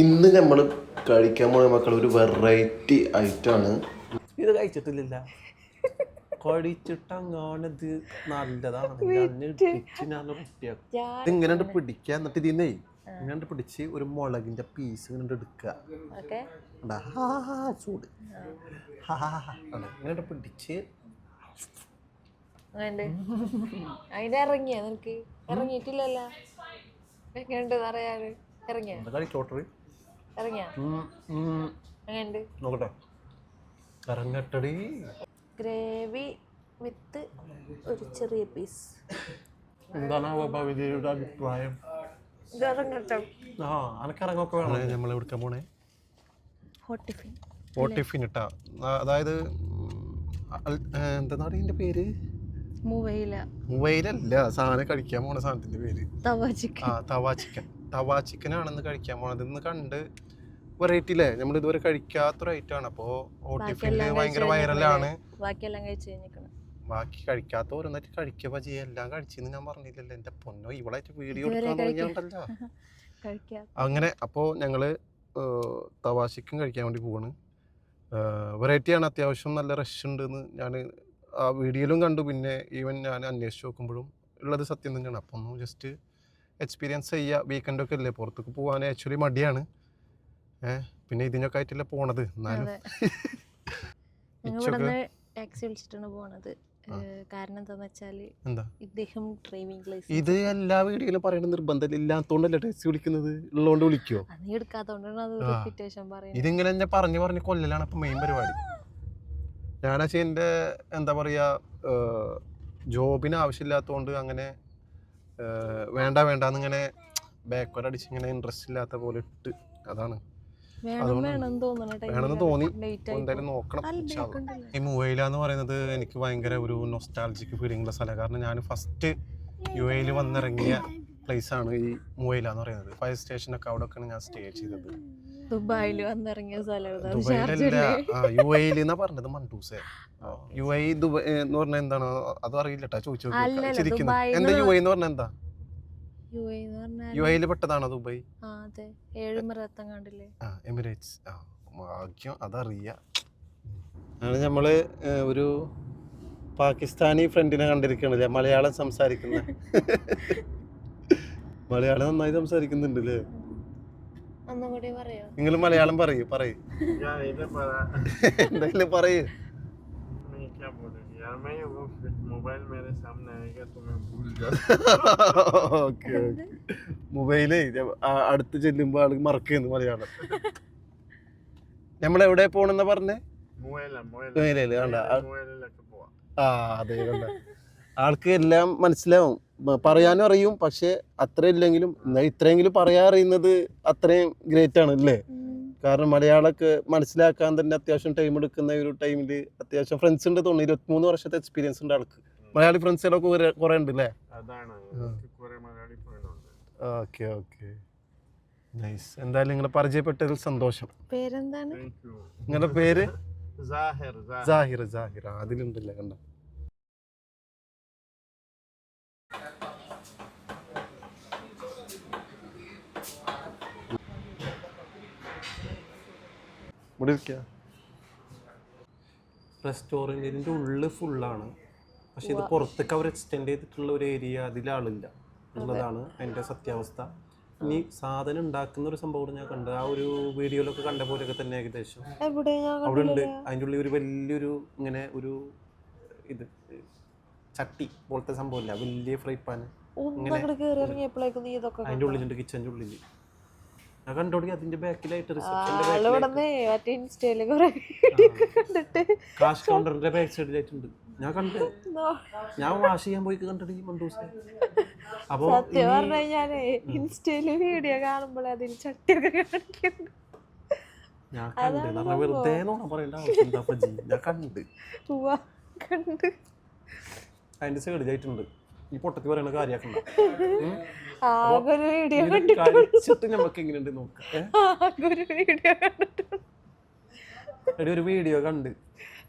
ഇന്ന് നമ്മൾ കഴിക്കാൻ പോണ മക്കൾ ഒരു വെറൈറ്റി ഐറ്റമാണ് ഇത് കഴിച്ചിട്ടില്ല. കൊടിച്ചിട്ടങ്ങാണിത് നല്ലതാണ്. ഇങ്ങനെ പിടിക്കുക എന്നിട്ട് ഇതിന്നേ ഇങ്ങനെ പിടിച്ച് ഒരു മുളകിന്റെ പീസ് ഇങ്ങനെ എടുക്കുക. ചൂട്? ഇങ്ങനെ പിടിച്ച്. അങ്ങനെ അതിന്റെ ഇറങ്ങിയ നിനക്ക്? ഇറങ്ങിയിട്ടില്ലല്ലോ. എങ്ങനെയുണ്ട് അറിയാറ് ഇറങ്ങിയ? എന്താ കളിക്കോട്ടറി ഇറങ്ങിയ? എങ്ങനെയുണ്ട്? നോക്കട്ടെ. ഇറങ്ങട്ടടി. ഗ്രേവി വിത്ത് ഒരു ചെറിയ പീസ്. എന്താണ് അഭിപ്രായം? ആ അനക്കിറങ്ങൊക്കെ വേണം. നമ്മൾ പോണേ? ടിഫിൻ ഇട്ടാ. അതായത് എന്താ ഇതിന്റെ പേര്? മൂവയില. മൊബൈലല്ല സാധനം കഴിക്കാൻ പോണ സാധനത്തിന്റെ പേര്. തവ ചിക്കൻ. ആ തവാ ചിക്കൻ. തവാ ചിക്കൻ ആണെന്ന് കഴിക്കാൻ പോണത്. ഇന്ന് കണ്ട് വെറൈറ്റി അല്ലേ നമ്മൾ ഇതുവരെ കഴിക്കാത്തൊരു ഐറ്റം ആണ്. അപ്പോ ഓട്ടിഫിൽ ഭയങ്കര വൈറലാണ് ബാക്കിയെല്ലാം കഴിച്ചു കഴിഞ്ഞിരിക്കണം. ബാക്കി കഴിക്കാത്ത ഓരോന്നായിട്ട് കഴിക്കുക ചെയ്യ. എല്ലാം കഴിച്ചെന്ന് ഞാൻ പറഞ്ഞില്ലല്ലോ. എന്റെ പൊന്നോ ഇവളായിട്ട് വീഡിയോ കഴിക്കാം അങ്ങനെ അപ്പോൾ ഞങ്ങൾ തവാശിക്കും കഴിക്കാൻ വേണ്ടി പോവാണ്. വെറൈറ്റിയാണ് അത്യാവശ്യം നല്ല റഷ് ഉണ്ടെന്ന് ഞാൻ ആ വീഡിയോയിലും കണ്ടു. പിന്നെ ഈവൻ ഞാൻ അന്വേഷിച്ച് നോക്കുമ്പോഴും ഉള്ളത് സത്യം തന്നെയാണ്. അപ്പോൾ ഒന്ന് ജസ്റ്റ് എക്സ്പീരിയൻസ് ചെയ്യുക വീക്കെൻഡൊക്കെ അല്ലേ? പുറത്തേക്ക് പോകാൻ ആക്ച്വലി മടിയാണ്. ഏഹ് പിന്നെ ഇതിനൊക്കെ ആയിട്ടല്ലേ പോണത്? എന്നാലും. ടാക്സി വിളിച്ചിട്ടാണ് പോണത്. കാരണം എന്താന്ന് വെച്ചാൽ ഇദ്ദേഹം ഡ്രൈവിംഗ് ലൈസൻസ് ഇത് എല്ലാ വീടുകളിലും പറയുന്ന നിർബന്ധം ഇല്ലാത്തോണ്ടല്ലേ ടാക്സി വിളിക്കുന്നത്? ഉള്ളതുകൊണ്ട് വിളിക്കോ? നീ എടുക്കാത്തോണ്ടാണ് അത് പറയുന്നത്. ഇതിങ്ങനെ എന്നെ പറഞ്ഞു പറഞ്ഞ് കൊല്ലലാണ് ഇപ്പൊ മെയിൻ പരിപാടി. ഞാനാച്ച എന്റെ എന്താ പറയാ ജോബിന് ആവശ്യമില്ലാത്തതുകൊണ്ട് അങ്ങനെ വേണ്ട വേണ്ട എന്നിങ്ങനെ ബാക്ക്വേർഡ് അടിച്ച് ഇങ്ങനെ ഇൻട്രസ്റ്റ് ഇല്ലാത്ത പോലെ ഇട്ട് അതാണ്. വേണമെന്ന് തോന്നി. എന്തായാലും നോക്കണം. ഈ മൂവയില എന്ന് പറയുന്നത് എനിക്ക് ഭയങ്കര ഒരു നൊസ്റ്റാൾജിക്ക് ഫീലിംഗ് ഉള്ള സ്ഥലം. കാരണം ഞാൻ ഫസ്റ്റ് യു എയിൽ വന്നിറങ്ങിയ പ്ലേസ് ആണ് ഈ മൂവയില എന്ന് പറയുന്നത്. ഫയർ സ്റ്റേഷൻ ഒക്കെ അവിടെ ഒക്കെയാണ് ഞാൻ സ്റ്റേ ചെയ്തത്. ദുബായിൽ വന്നിറങ്ങിയ യു എയിൽ എന്നാ പറഞ്ഞത്? മണ്ടൂസേ. യു എ ദുബായ് എന്ന് പറഞ്ഞാൽ എന്താണ്? അത് അറിയില്ല കേട്ടോ ചോദിച്ചു എന്താ യു എ എന്ന് പറഞ്ഞാൽ എന്താ? യു ഒരു പാകിസ്ഥാനി ഫ്രണ്ടിനെ കണ്ടിരിക്കണല്ലേ? മലയാളം സംസാരിക്കുന്ന. മലയാളം നന്നായി സംസാരിക്കുന്നുണ്ടല്ലേ? നിങ്ങൾ മലയാളം പറയൂ പറയൂ. എന്തായാലും പറയൂ. मैं क्या बोलूँ यार मैं वो मोबाइल मेरे सामने आएगा तो मैं भूल जाऊँ ഓക്കെ മൊബൈലേ അടുത്ത് ചെല്ലുമ്പോ ആള് മറക്കുന്നു മലയാളം നമ്മൾ എവിടെ പോണെന്നാ പറഞ്ഞേ मोबाइल मोबाइल മൊബൈലേ കണ്ട मोबाइल लेके പോവാ ആ അതെ കണ്ട ആൾക്ക് എല്ലാം മനസ്സിലാവും മ- പറയാനും അറിയും പക്ഷെ അത്ര ഇല്ലെങ്കിലും എന്നാ ഇത്രയെങ്കിലും പറയാൻ അറിയുന്നത് അത്രയും ഗ്രേറ്റ് ആണ് അല്ലേ കാരണം മലയാളമൊക്കെ മനസ്സിലാക്കാൻ തന്നെ അത്യാവശ്യം ടൈം എടുക്കുന്ന ഒരു ടൈമിൽ അത്യാവശ്യം ഫ്രണ്ട്സ് ഉണ്ട് തോന്നുന്നു ഇരുപത്തിമൂന്ന് വർഷത്തെ എക്സ്പീരിയൻസ് ഉണ്ട് ആൾക്ക് മലയാളി ഫ്രണ്ട്സുകളൊക്കെ കുറെ കുറെ ഉണ്ട്. അല്ലേ ഓക്കെ ഓക്കെ. നൈസ് എന്തായാലും നിങ്ങളെ പരിചയപ്പെട്ടതിൽ സന്തോഷം. പേരെന്താണ്? നിങ്ങളുടെ പേര്? ജാഹിർ ജാഹിർ അതിലുണ്ടല്ലേ കണ്ട? റെസ്റ്റോറന്റിന്റെ ഉള്ളിൽ ഫുള്ളാണ് പക്ഷെ ഇത് പുറത്തേക്ക് അവർ എക്സ്റ്റെൻഡ് ചെയ്തിട്ടുള്ള ഒരു ഏരിയ അതിലാളില്ല എന്നുള്ളതാണ് എന്റെ സത്യാവസ്ഥ. ഇനി സാധനം ഉണ്ടാക്കുന്ന ഒരു സംഭവം ഞാൻ കണ്ടത് ആ ഒരു വീഡിയോയിലൊക്കെ കണ്ട പോലെയൊക്കെ തന്നെ ഏകദേശം. അവിടെ ഉണ്ട്. അതിന്റെ ഉള്ളിൽ ഒരു വലിയൊരു ഇങ്ങനെ ഒരു ഇത് ചട്ടി പോലത്തെ സംഭവമില്ല. വലിയ ഫ്രൈ പാൻ അതിന്റെ ഉള്ളിലുണ്ട് കിച്ചന്റെ ഉള്ളിൽ ഞാൻ കണ്ടോടി അതിന്റെ ബാക്കിലായിട്ട് റിസപ്ഷന്റെ കണ്ടിട്ട്. കാഷ് കൗണ്ടറിന്റെ ബാക്ക് സൈഡിലായിട്ടുണ്ട് ഞാൻ കണ്ട് ഞാൻ വാഷ് ചെയ്യാൻ പോയി കണ്ടിട്ട് മണ്ടൂസ്. അപ്പോ സത്യം പറഞ്ഞു കഴിഞ്ഞാലേ ഇൻസ്റ്റയിൽ വീഡിയോ കാണുമ്പോൾ അതിൽ ചട്ടിയൊക്കെ കാണിക്കുന്നു ഞാൻ കണ്ട്. വെറുതെ പറയേണ്ട ആവശ്യം? ഞാൻ കണ്ട്. ഉവ്വ, കണ്ട്. അതിന്റെ സൈഡിലായിട്ടുണ്ട് ഈ പൊട്ടത്തി പറയുന്ന കാര്യാക്കണ്ട. നമുക്ക് എങ്ങനെയുണ്ട് നോക്കാം. ഏ? ആകെ ഒരു വീഡിയോ കണ്ടിട്ട്. ഒരു വീഡിയോ കണ്ട്.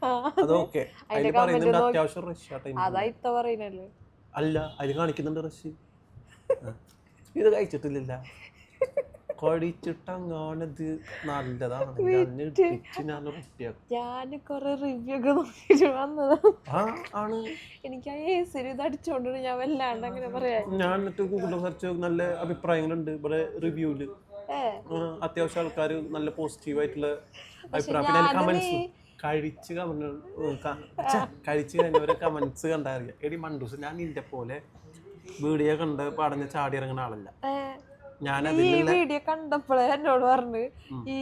ആ, അത് ഓക്കെ. അതിൽ പറയുന്നുണ്ട് അത്യാവശ്യം റഷ്യ അതാ ഇത്ത പറയുന്നല്ലേ അല്ല അതിൽ കാണിക്കുന്നുണ്ട് റഷ്യ ഇത് കഴിച്ചിട്ടില്ല കൊടിച്ചിട്ടങ്ങാണിത്. നല്ലതാണ്. ഞാൻ കൊറേ റിവ്യൂ ഒക്കെ നോക്കിട്ട് വന്നതാണ് എനിക്ക് ആ ഏസിൽ ഇത് അടിച്ചോണ്ട് ഞാൻ വല്ലാണ്ട് അങ്ങനെ പറയാ. ഞാൻ എന്നിട്ട് ഗൂഗിളിൽ സെർച്ച് നല്ല അഭിപ്രായങ്ങളുണ്ട് ഇവിടെ റിവ്യൂൽ അത്യാവശ്യം ആൾക്കാർ നല്ല പോസിറ്റീവ് ആയിട്ടുള്ള അഭിപ്രായം. കഴിച്ച് കഴിച്ച് കഴിഞ്ഞവരെ കമന്റ്സ് കണ്ടറിയാം എടി മണ്ടൂസ് ഞാൻ നിന്റെ പോലെ വീഡിയോ കണ്ട് പടഞ്ഞ് ചാടി ഇറങ്ങുന്ന ആളല്ല. ഞാൻ വീഡിയോ കണ്ടപ്പോഴേ എന്നോട് പറഞ്ഞു ഈ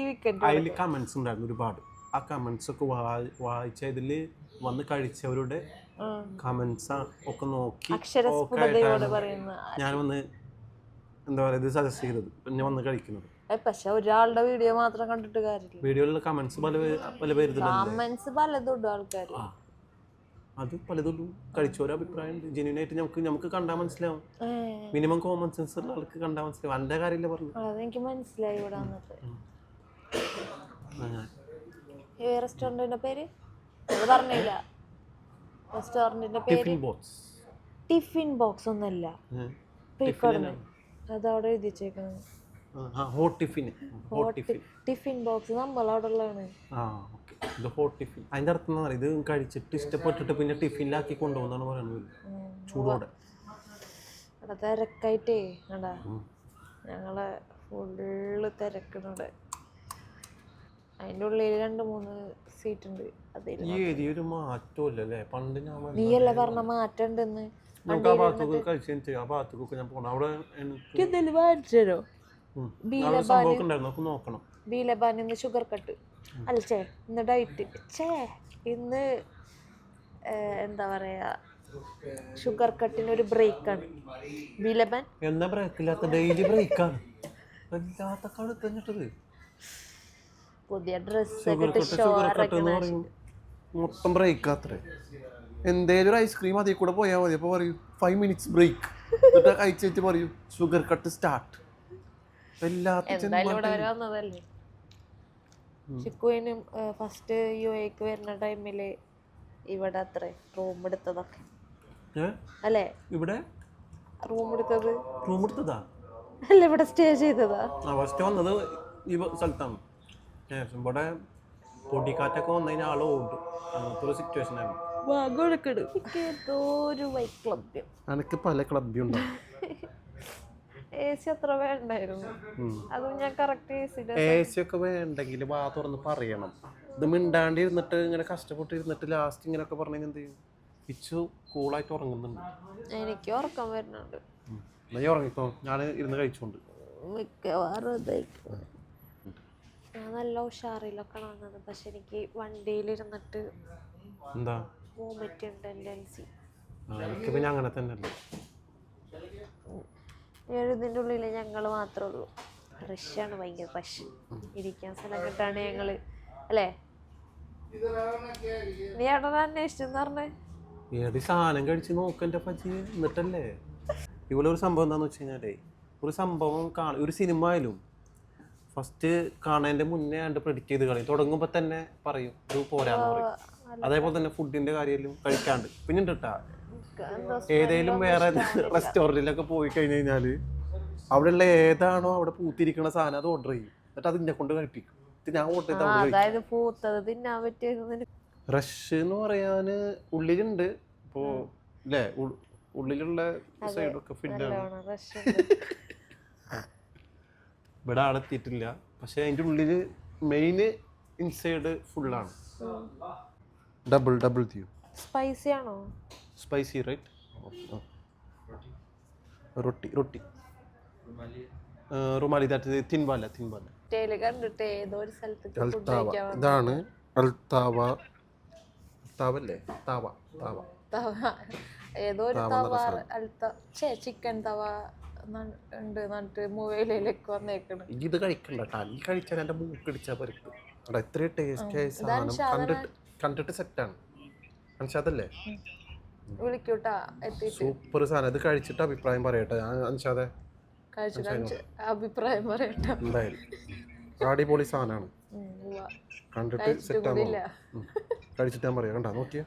അതിൽ കമന്റ്സ് ഉണ്ടായിരുന്നു ഒരുപാട്. ആ കമന്റ്സ് ഒക്കെ വായിച്ച ഇതിൽ വന്ന് കഴിച്ചവരുടെ കമന്റ്സ് ഒക്കെ നോക്കി ഞാൻ വന്ന് എന്താ പറയുക ഇത് സജസ്റ്റ് ചെയ്തത്. പിന്നെ വന്ന് കഴിക്കുന്നത്. പക്ഷെ ഒരാളുടെ വീഡിയോ മാത്രം കണ്ടിട്ട് കാര്യമില്ല. വീഡിയോയിലുള്ള കമന്റ്സ് പല പല കമന്റ്സ് പലതുണ്ട് ആൾക്കാർ അത് പലതും കഴിച്ചോരോ അഭിപ്രായം ജെന്യൂൻ ആയിട്ട് നമുക്ക് നമുക്ക് കണ്ടാൽ മനസ്സിലാവും. മിനിമം കോമൺ സെൻസ് ഉള്ള ആൾക്ക് കണ്ടാൽ മനസ്സിലാവും. എന്റെ കാര്യമില്ല പറഞ്ഞു അതെനിക്ക് മനസ്സിലായി ഇവിടെ വന്നിട്ട്. റെസ്റ്റോറന്റിന്റെ പേര്? പറഞ്ഞില്ല. റെസ്റ്റോറന്റിന്റെ പേര് ടിഫിൻ ബോക്സ് ടിഫിൻ ബോക്സ് ഒന്നല്ല. അതവിടെ എഴുതി വെച്ചേക്കുന്നത് ഹോട്ട് ടിഫിൻ ടിഫിൻ ബോക്സ് ആ ഓക്കെ ഇത് ഹോട്ട് ടിഫിൻ അതിന്റെ അർത്ഥം ഇത് കഴിച്ചിട്ട് ഇഷ്ടപ്പെട്ടിട്ട് പിന്നെ ടിഫിനിലാക്കി കൊണ്ടുപോകുന്നാണ് പറയുന്നത്. ചൂടോടെ. അവിടെ തിരക്കായിട്ടേ കണ്ടാ? ഞങ്ങളെ ഫുള്ള് തിരക്കണുണ്ട് അതിന്റെ ഉള്ളിൽ രണ്ട് മൂന്ന് സീറ്റ് ഉണ്ട്. അതിൽ ഈ ഏരിയ ഒരു പണ്ട് ഞാൻ നീയല്ലേ പറഞ്ഞ മാറ്റം ഉണ്ടെന്ന് നമുക്ക് ആ ഭാഗത്തൊക്കെ കഴിച്ചു ആ ഭാഗത്തൊക്കെ ഞാൻ പോകണം അവിടെ എനിക്ക് എന്തെങ്കിലും മേടിച്ചു തരോ ബീലബാൻ ഇന്ന് ഷുഗർ കട്ട് അല്ല ചേ ഇന്ന് ഡയറ്റ് ചേ ഇന്ന് എന്താ പറയാ ഷുഗർ കട്ടിന് ഒരു ബ്രേക്കാണ് ബീലബാൻ എന്നാ ബ്രേക്ക് ഇല്ലാത്ത ഡെയിലി ബ്രേക്കാണ് വല്ലാത്ത കടുത്ത് തന്നിട്ടത് പുതിയ ഡ്രസ് ഷുഗർ ഒക്കെ കട്ട് ഷുഗർ കട്ട് എന്ന് പറയും മൊത്തം ബ്രേക്ക് അത്രേ എന്തേലും ഒരു ഐസ്ക്രീം അതിൽ കൂടെ പോയാൽ മതി. അപ്പോൾ പറയൂ ഫൈവ് മിനിറ്റ്സ് ബ്രേക്ക് എന്നിട്ട് കഴിച്ചിട്ട് പറയൂ ഷുഗർ കട്ട് സ്റ്റാർട്ട് എന്തായാലും ഇവിടെ വരെ വന്നതല്ലേ ചിക്കുവിനും ഫസ്റ്റ് യു എക്ക് വരുന്ന ടൈമിൽ ഇവിടെ അത്ര റൂം എടുത്തതൊക്കെ. അല്ലേ? ഇവിടെ? റൂം എടുത്തത്. റൂം എടുത്തതാ? അല്ല ഇവിടെ സ്റ്റേ ചെയ്തതാ. ഫസ്റ്റ് വന്നത് ഈ വ- സ്ഥലത്താണ്. ഇവിടെ പൊടിക്കാറ്റൊക്കെ വന്നതിന് ആൾ ഓടും. അങ്ങനത്തെ ഒരു സിറ്റുവേഷൻ ആയിരുന്നു. വാഗോടക്കെട് ഏതോ ഒരു വൈറ്റ് ക്ലബ് എനിക്ക് പല ക്ലബ്ബും ഉണ്ടാവും എ സി അത്ര വേണ്ടായിരുന്നു. അതും ഞാൻ കറക്റ്റ് എ സിയുടെ എ സി ഒക്കെ വേണ്ടെങ്കിൽ വാ തുറന്ന് പറയണം. ഇത് മിണ്ടാണ്ട് ഇരുന്നിട്ട് ഇങ്ങനെ കഷ്ടപ്പെട്ട് ഇരുന്നിട്ട് ലാസ്റ്റ് ഇങ്ങനെയൊക്കെ പറഞ്ഞു എന്ത് ചെയ്യും? പിച്ചു കൂളായിട്ട് ഉറങ്ങുന്നുണ്ട്. എനിക്ക് ഉറക്കം വരുന്നുണ്ട്. എന്നാ നീ ഉറങ്ങിക്കോ. ഞാൻ ഇരുന്ന് കഴിച്ചോണ്ട്. മിക്കവാറും ഇതായിരിക്കും ഞാൻ നല്ല ഉഷാറിലൊക്കെ വന്നത് പക്ഷെ എനിക്ക് വണ്ടിയിലിരുന്നിട്ട് എന്താ? വോമിറ്റ് ടെൻഡൻസി ആ, എനിക്ക് പിന്നെ അങ്ങനെ തന്നെ അല്ലേ എഴുതിന്റെ ഉള്ളിൽ ഞങ്ങൾ മാത്രമേ ഉള്ളൂ. റഷ്യാണ് ഭയങ്കര റഷ് ഇരിക്കാൻ സ്ഥലം കിട്ടാണ് ഞങ്ങൾ. അല്ലേ? നീ അവിടെ അന്വേഷിച്ചെന്ന് പറഞ്ഞേ. ഏടി സാധനം കഴിച്ച് നോക്കന്റെ പച്ചി. എന്നിട്ടല്ലേ? ഇവിടെ ഒരു സംഭവം എന്താന്ന് വെച്ച് കഴിഞ്ഞാലേ ഒരു സംഭവം കാണ ഒരു സിനിമ ആയാലും ഫസ്റ്റ് കാണാന്റെ മുന്നേ ആണ്ട് പ്രെഡിക്റ്റ് ചെയ്ത് കളയും. തുടങ്ങുമ്പോൾ തന്നെ പറയും ഇത് പോരാന്ന് പറയും. അതേപോലെ തന്നെ ഫുഡിന്റെ കാര്യത്തിലും കഴിക്കാണ്ട്. പിന്നെ ഉണ്ട് കേട്ടാ ഏതേലും വേറെ റെസ്റ്റോറന്റിലൊക്കെ പോയി കഴിഞ്ഞ് കഴിഞ്ഞാൽ അവിടെയുള്ള ഏതാണോ അവിടെ പൂത്തിരിക്കുന്ന സാധനം അത് ഓർഡർ ചെയ്യും. എന്നിട്ട് അത് ഇന്നെ കൊണ്ട് കഴിപ്പിക്കും. ഞാൻ ഓർഡർ ചെയ്ത് അതായത് പൂത്തത് തിന്നാൻ പറ്റിയത് റഷ് എന്ന് പറയാന് ഉള്ളിലുണ്ട്. ഇപ്പോ അല്ലേ ഉള്ളിലുള്ള സൈഡൊക്കെ ഫില്ലാണ് ഇവിടെ ആളെത്തിയിട്ടില്ല പക്ഷെ അതിന്റെ ഉള്ളിൽ മെയിൻ ഇൻസൈഡ് ഫുള്ളാണ് ഡബിൾ ഡബിൾ തീയും സ്പൈസി ആണോ? Spicy right? Roti roti. Rumali. That അൽത്താവ. കഴിക്കാൻ ഇതാണ് അൽത്താവ. അല്ലേ താവ താവ. തവ. ഏതോ ഒരു തവ അൽത്ത ചിക്കൻ തവ ഉണ്ട് എന്നിട്ട് മൊബൈലിലേക്ക് വന്നേക്കണ്. ഇത് കഴിക്കണ്ട ഈ കഴിച്ചാൽ എന്റെ മൂക്കടിച്ചാൽ പരിക്കും. ഇത്രയും ടേസ്റ്റ് ആയ സാധനം. കണ്ടിട്ട് കണ്ടിട്ട് സെറ്റാണ് അൻഷാദല്ലേ വിളിക്കൂട്ടാ സൂപ്പർ സാധനം. ഇത് കഴിച്ചിട്ട് അഭിപ്രായം പറയട്ടെ. ഞാൻ അഭിപ്രായം പറയട്ടെ. എന്തായാലും. അടിപൊളി സാധനമാണ്. കണ്ടിട്ട് സെറ്റ് കഴിച്ചിട്ട് ഞാൻ പറയാം. കണ്ടാ? നോക്കിയ.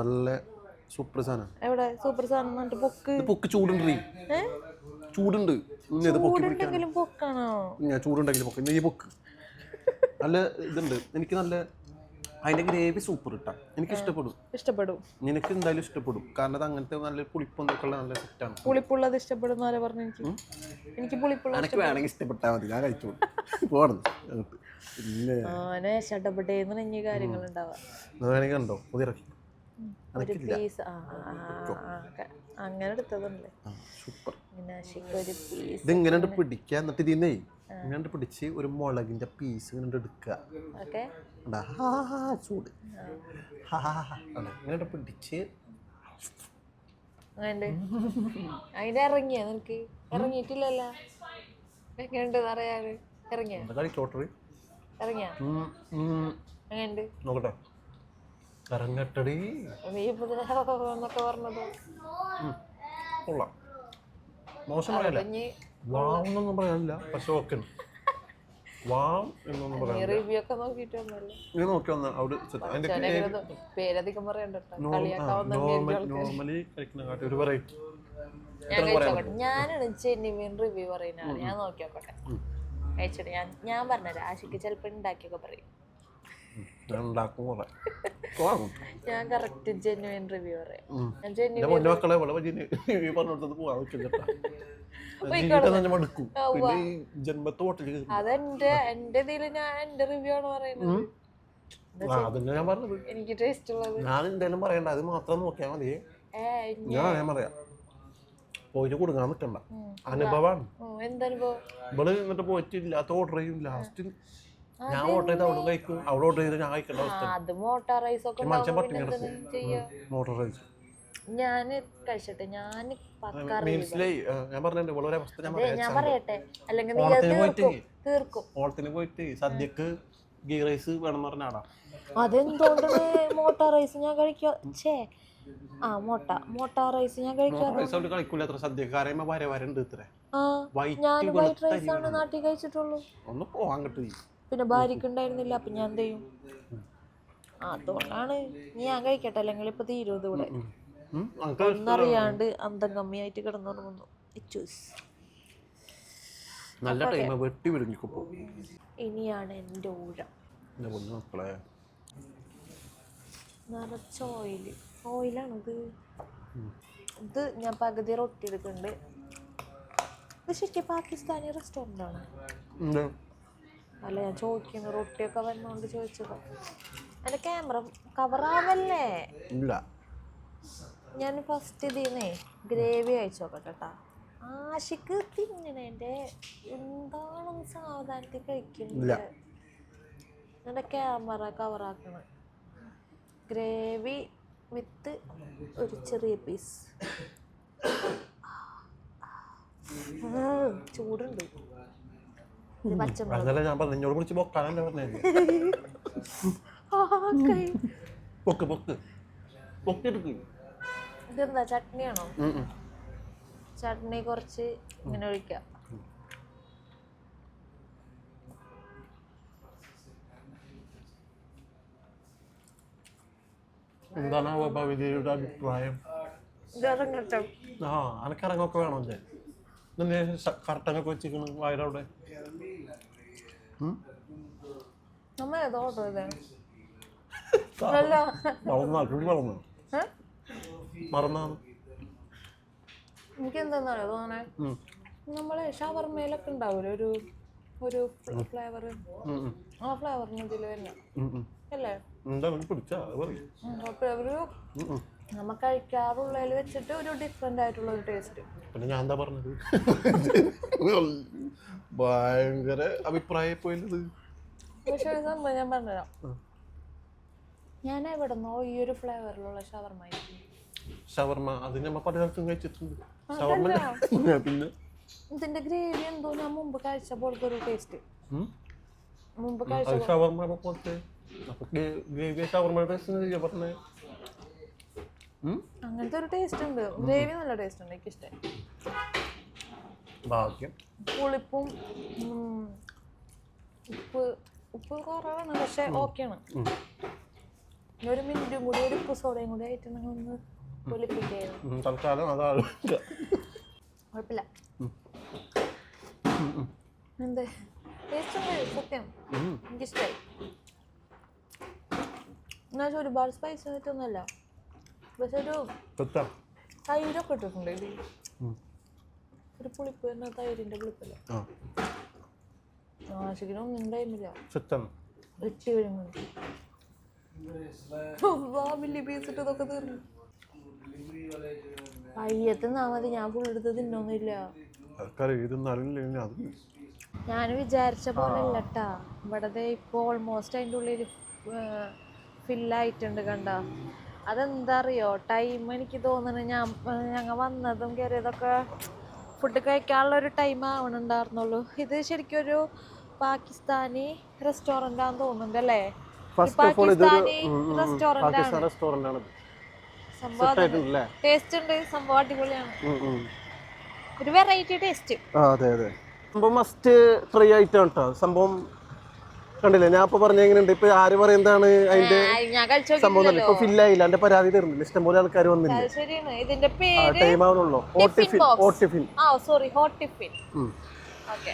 നല്ല സൂപ്പർ സാധനം. എവിടെ? സൂപ്പർ സാധനം എന്നിട്ട് പൊക്ക്. ഇത് പൊക്ക് ചൂടുണ്ട് ചൂടുണ്ടെങ്കിലും പൊക്കാണോ? ഞാൻ ചൂടുണ്ടെങ്കിലും പൊക്ക്. ഈ പൊക്ക്. നല്ല ഇതുണ്ട്. എനിക്ക് നല്ല അതിന്റെ ഗ്രേവി സൂപ്പർ കിട്ടാം എനിക്ക് ഇഷ്ടപ്പെടും. ഇഷ്ടപ്പെടും. നിനക്ക് എന്തായാലും ഇഷ്ടപ്പെടും. കാരണം അത് അങ്ങനത്തെ നല്ല പുളിപ്പൊന്നൊക്കെ ഉള്ള നല്ല സെറ്റാണ് പുളിപ്പുള്ളത് ഇഷ്ടപ്പെടുന്ന ആരെ പറഞ്ഞു എനിക്ക്. എനിക്ക് പുളിപ്പുള്ള എനിക്ക് വേണമെങ്കിൽ ഇഷ്ടപ്പെട്ടാൽ മതി. ഞാൻ കഴിച്ചോളൂ. പോകണം പിന്നെ ആനെ ഇഷ്ടപ്പെട്ടേന്ന് ഇനി കാര്യങ്ങൾ ഉണ്ടാവാ. അത് വേണമെങ്കിൽ കണ്ടോ? പുതിയിറക്കി ഒരു പീസ് അങ്ങനെ എടുത്തതല്ലേ സൂപ്പർ ഇതിങ്ങനെ പിടിക്കാൻ എന്നിട്ട് ഇതിന്നേ ഇങ്ങനെ പിടിച്ച് ഒരു മുളകിന്റെ പീസ് ഇങ്ങനെ എടുക്കുക ചൂട്? ഇങ്ങനെ പിടിച്ച്. അതിന്റെ ഇറങ്ങിയ നിനക്ക്? ഇറങ്ങിയിട്ടില്ലല്ലോ. എങ്ങനെയുണ്ട് അറിയാറ് ഇറങ്ങിയ? ഇറങ്ങിയ? എങ്ങനെയുണ്ട് നോക്കട്ടെ. ഇറങ്ങട്ടടി. നീ ഇപ്പൊ എന്നൊക്കെ പറഞ്ഞത്. കൊള്ളാം. മോശം വാം എന്നൊന്നും പറയാനില്ല. പക്ഷെ ഓക്കെ വാം എന്നൊന്നും പറയാനില്ല. റിവ്യൂ ഒക്കെ നോക്കിയിട്ട് വന്നല്ലേ? ഇത് നോക്കി വന്ന അവിടെ set. അതിന്റെ പേരധികം പറയണ്ട നോർമലി കഴിക്കുന്ന കാട്ടി ഒരു വെറൈറ്റി ഞാനാണ് ജെന്യുവിൻ റിവ്യൂ പറയുന്ന ഞാൻ നോക്കിയോക്കട്ടെ. അയച്ചിട്ട് ഞാൻ ഞാൻ പറഞ്ഞത് ആശിക്ക് ചിലപ്പോൾ ഉണ്ടാക്കിയൊക്കെ പറയും. ഞാൻ കറക്റ്റ് ജെന്യുവിൻ റിവ്യൂ പറയാം. മക്കളെ വളരെ പറഞ്ഞിടത്തത് ജന്മത്തെ അതെന്റെ എന്റെ ഇതിൽ ഞാൻ എന്റെ റിവ്യൂ ആണ് പറയുന്നത്. ഞാൻ പറഞ്ഞത്. എനിക്ക് ടേസ്റ്റ് ഉള്ളത്. ഞാൻ എന്തായാലും പറയണ്ട അത് മാത്രം നോക്കിയാൽ മതി. ഞാൻ ഞാൻ പറയാം. പോയിട്ട് കൊടുക്കാൻ നിൽക്കണ്ട അനുഭവമാണ് എന്തനുഭവം ഇവൾ എന്നിട്ട് പോയിട്ടില്ല ഓർഡർ ചെയ്യും. ലാസ്റ്റ് ഞാൻ ഓർഡർ ചെയ്ത് അവിടെ കഴിക്കും. ഓർഡർ ചെയ്ത് ഞാൻ കഴിക്കേണ്ട അവസ്ഥ മനുഷ്യൻ പട്ടിണി കിടക്കും. ഞാൻ കഴിച്ചിട്ട്. ഞാൻ ഞാൻ പറഞ്ഞിട്ടുണ്ട് അവസ്ഥ ഞാൻ പറയട്ടെ. അല്ലെങ്കിൽ ഓണത്തിന് പോയിട്ട് തീർക്കും. ഓണത്തിന് പോയിട്ട് സദ്യക്ക് ഗീ റൈസ് വേണം പറഞ്ഞ ആടാ റൈസ് ഞാൻ കഴിക്കാ ഛേ. ആ മോട്ട. മോട്ട റൈസ് ഞാൻ കഴിക്കാ റൈസ് അവിടെ കളിക്കൂല. അത്ര വരെ വര വരണ്ട് ഇത്ര. ഞാൻ വൈറ്റ് റൈസ് ആണ് നാട്ടിൽ കഴിച്ചിട്ടുള്ളൂ. ഒന്ന് പോവാൻ കിട്ടി പിന്നെ ഭാര്യക്ക് ഉണ്ടായിരുന്നില്ല അപ്പൊ ഞാൻ എന്ത് ചെയ്യും? അതുകൊണ്ടാണ് നീ ഞാൻ കഴിക്കട്ടെ അല്ലെങ്കിൽ ഇപ്പൊ തീരും ഇതിവിടെ ഇവിടെ ഒന്നറിയാണ്ട് അന്തം കമ്മിയായിട്ട് കിടന്നുറങ്ങുന്നു. ഇച്ചൂസ് നല്ല ടൈം വെട്ടി വിടുങ്ങിക്കോ ഇനിയാണ് എന്റെ ഊഴ. മക്കളെ. നിറച്ച ഓയിൽ ഓയിലാണിത് ഇത്. ഞാൻ പകുതി റൊട്ടി എടുക്കുന്നുണ്ട്. ഇത് ശരിക്കും പാകിസ്ഥാനി റെസ്റ്റോറന്റ് ആണ്? അല്ല ഞാൻ ചോദിക്കുന്നു റൊട്ടിയൊക്കെ വന്നോണ്ട് ചോദിച്ചത്. എന്റെ ക്യാമറ കവറാവല്ലേ ഇല്ല. ഞാൻ ഫസ്റ്റ് ഇതിന്നേ ഗ്രേവി അയച്ചു നോക്കട്ടെ കേട്ടാ ആശിക്ക് തിന്നണേന്റെ എന്താണെന്ന് സാവധാനത്തിൽ കഴിക്കുന്നില്ല എന്റെ ക്യാമറ കവറാക്കണ ഗ്രേവി വിത്ത് ഒരു ചെറിയ പീസ് ചൂടുണ്ട്. ഇത് പച്ചമുളക്. അതല്ല ഞാൻ പറഞ്ഞു എന്നോട് വിളിച്ച് പൊക്കാനല്ലേ പറഞ്ഞത്. പൊക്ക് പൊക്ക് പൊക്ക്. എടുക്ക് ഇതെന്താ ചട്നിയാണോ. ചട്നി കുറച്ച് ഇങ്ങനെ ഒഴിക്കാം. എന്താണ് ആ ഭവിതയുടെ അഭിപ്രായം ആ അനക്കിറങ്ങൊക്കെ വേണം അല്ലേ വെച്ചിരിക്കണം വയറവിടെ? നമ്മ ഏതോ ഓർഡർ ചെയ്തേ അല്ല വളർന്നു അടിപൊളി വളർന്നു. മറന്നാണ് എനിക്ക് തോന്നണേ. നമ്മളെ ഷവർമയിലൊക്കെ ഉണ്ടാവൂലേ ഒരു ഒരു ഫ്ലേവർ. ആ ഫ്ലേവറിന് ഇതിൽ വരുന്ന. അല്ലേ? എന്താ പിടിച്ചാ? ഒരു ഉം, ഉം. നമ്മ കഴിക്കാറുള്ളതിൽ വെച്ചിട്ട് ഒരു ഡിഫറെന്റ് ആയിട്ടുള്ള ഒരു ടേസ്റ്റ് പിന്നെ ഞാൻ എന്താ പറഞ്ഞത്? ഭയങ്കര അഭിപ്രായം പോയത് പക്ഷെ ഒരു സംഭവം ഞാൻ പറഞ്ഞുതരാം. ഞാൻ എവിടുന്നോ ഈ ഒരു ഫ്ലേവറിലുള്ള ഷവർമ ഷവർമ അത് നമ്മ പല സ്ഥലത്തും കഴിച്ചിട്ടുണ്ട്. ഷവർമ പിന്നെ ഇതിന്റെ ഗ്രേവി എന്തോ ഞാൻ മുമ്പ് കഴിച്ച പോലത്തെ ഒരു ടേസ്റ്റ്. മുമ്പ് കഴിച്ച ഷവർമ പോലത്തെ ഗ്രേവി ഷവർമ ടേസ്റ്റ് പറഞ്ഞേ? അങ്ങനത്തെ ഒരു ടേസ്റ്റ് ഉണ്ട്. ഗ്രേവി നല്ല ടേസ്റ്റ് ഉണ്ട് എനിക്ക് ഇഷ്ടം ഭാഗ്യം. പുളിപ്പും ഉപ്പ് ഉപ്പ് കുറവാണ് പക്ഷെ ഓക്കെയാണ് ഒരു മിനിറ്റും കൂടി ഒരു ഉപ്പ് സോഡയും കൂടി ആയിട്ടുണ്ടെങ്കിൽ ഒന്ന് പൊലിപ്പിക്കായിരുന്നു ഉം, തൽക്കാലം അതാണ് കുഴപ്പമില്ല. എന്തേ? ടേസ്റ്റ് ഉണ്ട് സത്യം. എനിക്കിഷ്ടായി. എന്നുവെച്ചാൽ ഒരുപാട് സ്പൈസ് ആയിട്ടൊന്നുമല്ല. പക്ഷെ ഒരു തൈരൊക്കെ ഇട്ടിട്ടുണ്ട് ഇതിൽ. ഒരു പുളിപ്പ് തന്നെ തൈരിന്റെ പുളിപ്പല്ലേ? ആ. ആശിക്കിനും ഒന്നും സെറ്റാണ് വെട്ടി വരുമ്പോൾ വലിയ ഇതൊക്കെ തീർന്നു ഞാൻ തിന്നൊന്നുമില്ല. ഞാൻ വിചാരിച്ച പോലെ അല്ലട്ടാ. ഇവിടെ ഇപ്പൊ ഓൾമോസ്റ്റ് അതിന്റെ ഉള്ളിൽ ഫില്ലായിട്ടുണ്ട് കണ്ട. അതെന്താ അറിയോ ടൈം എനിക്ക് തോന്നുന്നത് ഞാൻ ഞങ്ങൾ വന്നതും കയറിയതൊക്കെ ഫുഡ് കഴിക്കാനുള്ള ഒരു ടൈം ആവണുണ്ടായിരുന്നുള്ളൂ. ഇത് ശരിക്കും ഒരു പാകിസ്ഥാനി റെസ്റ്റോറന്റ് ആണെന്ന് തോന്നുന്നുണ്ട് അല്ലേ? പാകിസ്ഥാനി റെസ്റ്റോറന്റ് ആണ്. സംഭവം ടേസ്റ്റ് ഉണ്ട് സംഭവം അടിപൊളിയാണ്. ഒരു വെറൈറ്റി ടേസ്റ്റ് അതെ അതെ. സംഭവം മസ്റ്റ് ട്രൈ ആയിട്ടാണ് കേട്ടോ സംഭവം കണ്ടില്ലേ? ഞാൻ ഇപ്പൊ പറഞ്ഞ എങ്ങനെയുണ്ട്? ഇപ്പൊ ആര് പറയുന്നതാണ് അതിന്റെ സംഭവം ഇപ്പൊ ഫില്ലായില്ല എന്റെ പരാതി തരുന്നില്ല. ഇഷ്ടംപോലെ ആൾക്കാർ വന്നില്ല? Time ആവുന്നുള്ളൂ. Hot tiffin hot tiffin sorry hot tiffin ഉം. ഓക്കെ